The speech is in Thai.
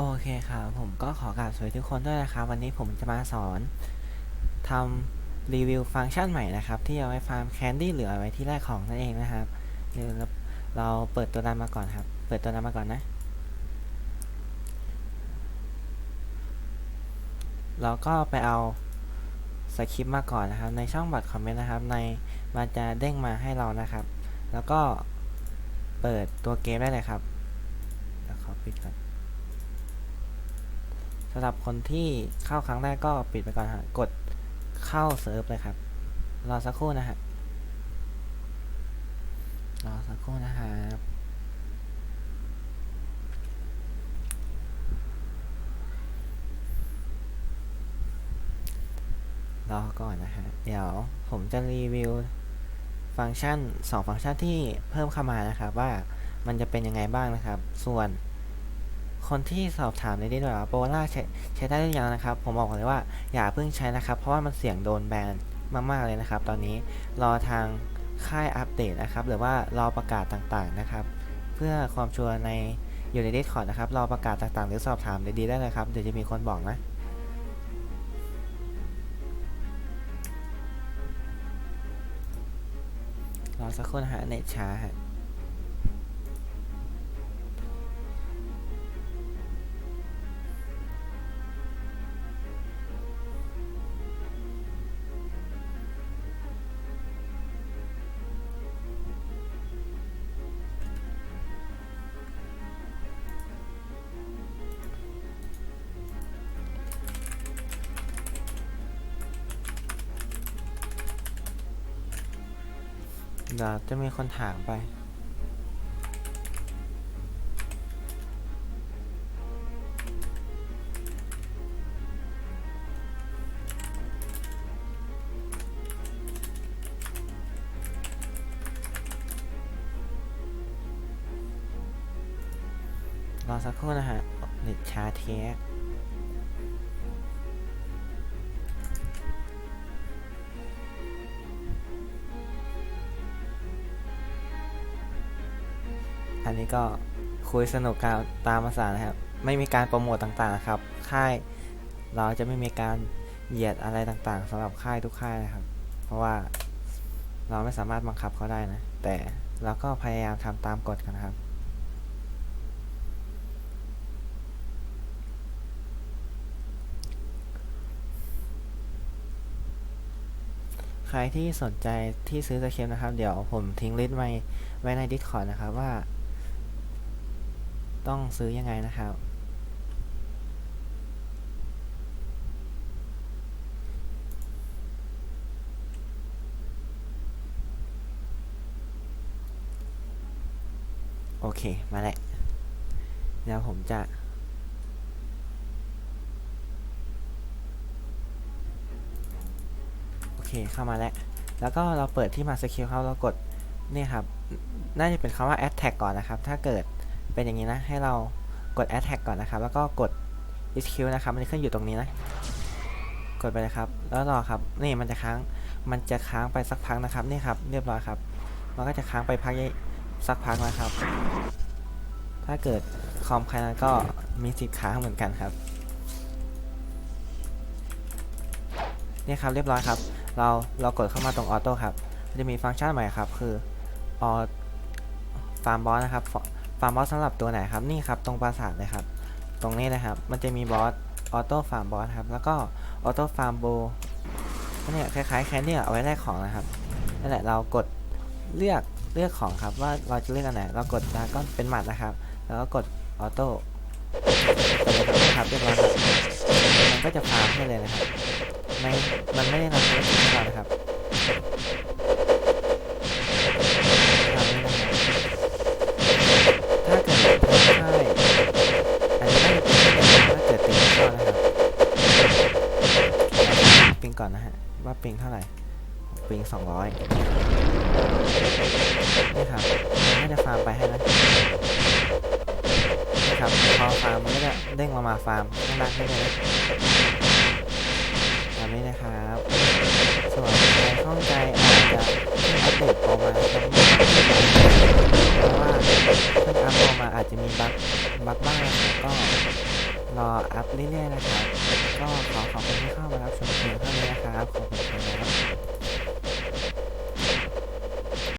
โอเคครับผมก็ขอกราบสวัสดีทุกคนด้วยนะครับ วันนี้ผมจะมาสอนทำรีวิวฟังก์ชันใหม่นะครับ ที่เอาไว้ฟาร์มแคนดี้หรือเอาไว้ที่แรกของนั่นเองนะครับเดี๋ยวเราเปิดตัวนั้นมาก่อนครับ เปิดตัวนั้นมาก่อนนะ เราก็ไปเอาสคริปต์มาก่อนนะครับ ในช่องบัตรคอมเมนต์นะครับ ในมันจะเด้งมาให้เรานะครับ แล้วก็เปิดตัวเกมได้เลยครับเดี๋ยวขอปิดก่อน สำหรับคนที่เข้าครั้งแรกก็ปิดไปก่อนฮะกดเข้าเซิร์ฟเลยครับ รอสักครู่นะฮะ รอสักครู่นะครับรอก่อนนะฮะ เดี๋ยวผมจะรีวิวฟังก์ชัน 2 ฟังก์ชันที่เพิ่มเข้ามานะครับ ว่ามันจะเป็นยังไงบ้างนะครับ ส่วน คนที่สอบถามในนี้ด้วยว่าโปล่าใช้ใช้ได้หรือยังนะครับ ผมบอกเลยว่าอย่าเพิ่งใช้นะครับ เพราะว่ามันเสี่ยงโดนแบนมากๆเลยนะครับ ตอนนี้รอทางค่ายอัปเดตนะครับ หรือว่ารอประกาศต่างๆนะครับ เพื่อความชัวร์ในอยู่ใน Discord นะครับรอประกาศต่างๆ หรือสอบถามดีๆได้เลยครับเดี๋ยวจะมีคนบอกนะรอสักครู่นะฮะเน็ตช้าฮะ เดี๋ยวจะมีคนถามไป รอสักครู่นะฮะเน็ตช้าเทส อันนี้ก็คุยสนุกกันตามภาษานะครับ ไม่มีการโปรโมทต่างๆครับ ค่ายเราจะไม่มีการเหยียดอะไรต่างๆสำหรับค่ายทุกค่ายนะครับ เพราะว่าเราไม่สามารถบังคับเขาได้นะ แต่เราก็พยายามทำตามกฎกันนะครับ ใครที่สนใจที่ซื้อสเคปนะครับ เดี๋ยวผมทิ้งลิสต์ไว้ไว้ใน Discord นะครับว่า ต้องซื้อยังไงนะครับ โอเค มาแล้วเดี๋ยวผมจะโอเคเข้ามาแล้ว แล้วก็เราเปิดที่มาสกิลเขาเรากดเนี่ยครับ น่าจะเป็นคำว่า add tag ก่อนนะครับ ถ้าเกิด เป็นอย่างนี้นะ ให้เรากด add tag ก่อนนะครับ แล้วก็กด HQ นะครับ มันจะขึ้นอยู่ตรงนี้นะ กดไปเลยครับ แล้วรอครับ นี่มันจะค้าง มันจะค้างไปสักพักนะครับ นี่ครับ เรียบร้อยครับ มันก็จะค้างไปพักใหญ่สักพักนะครับ ถ้าเกิดคอมใครนั้นก็มีสิทธิ์ค้างเหมือนกันครับ นี่ครับ เรียบร้อยครับ เราเรากดเข้ามาตรงออโต้ครับ จะมีฟังก์ชันใหม่ครับ คือออฟาร์มบอสนะครับ ฟาร์มบอสสำหรับตัวไหนครับนี่ครับตรงปราสาทเลยครับ ตรงนี้เลยครับ มันจะมีบอสออโต้ฟาร์มบอสครับ แล้วก็ออโต้ฟาร์มโบเนี่ยคล้ายๆแคนดี้เอาไว้แลกของนะครับนั่นแหละเรากดเลือกเลือกของครับว่าเราจะเลือกอันไหน เรากดดาก้อนเป็นหมัดนะครับ แล้วก็กดออโต้กดเลยครับเรียบร้อยครับมันก็จะฟาร์มให้เลยนะครับไม่มันไม่ได้ทำให้เราร อนนะฮะ ว่าปิงเท่าไหร่ปิงสองร้อยนี่ครับน่าจะฟาร์มไปให้นะนี่ครับพอฟาร์มมันก็จะเด้งมามาฟาร์มข้างล่างนี่เลยนะตามนี้นะครับ ส่วนใครข้าใจอาจจะอัปเดตโปร รออัพเรื่อยๆนะครับ ก็ขอขอบคุณที่เข้ามารับชมเพียงเท่านี้นะครับขอบคุณครับ